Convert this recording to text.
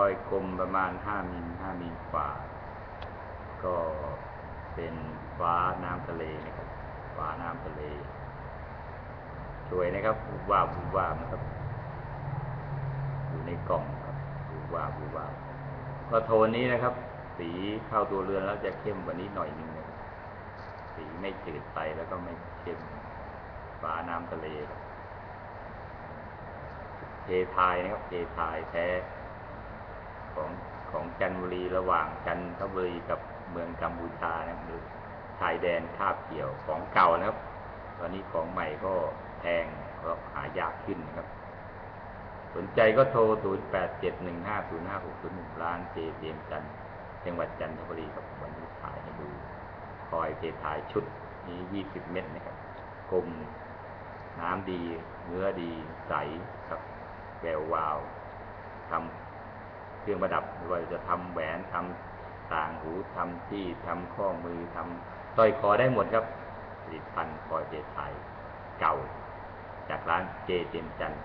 รอยกลมประมาณห้ามิลห้ามิลกว่า ก็เป็นฟ้าน้ำทะเลนะครับ ฟ้าน้ำทะเล สวยนะครับบูบาบูบวานะครับ อยู่ในกล่องครับบูบวาบูบวาบก็โทนนี้นะครับ สีเข้าตัวเรือนแล้วจะเข้มกว่านี้หน่อยนึงนะครับสีไม่จืดไปแล้วก็ไม่เข้มฟ้าน้ำทะเลครับเททายนะครับเททายแท้ ของของจันทบุรีระหว่างจันทบุรีกับเมืองกัมพูชานะครับหรือชายแดนคาบเกี่ยวของเก่านะครับ ตอนนี้ของใหม่ก็แพงก็หายากขึ้นนะครับ สนใจก็โทร 0 8 7 1 5 0 5 6 0 1ร้านเจเบียมจันจังหวัดจันทบุรีครับวันนี้ถ่ายให้ดู คอยเทถ่ายชุดนี้ 20 เม็ดนะครับกลมน้ำดี เนื้อดี ใสครับแวววาวทำ เครื่องประดับไม่ว่าจะทำแหวนทำต่างหูทำที่ทำข้อมือทำสร้อยคอได้หมดครับผลิตภัณฑ์คอยเจไทยเก่า จากร้านเจเจมจันทร์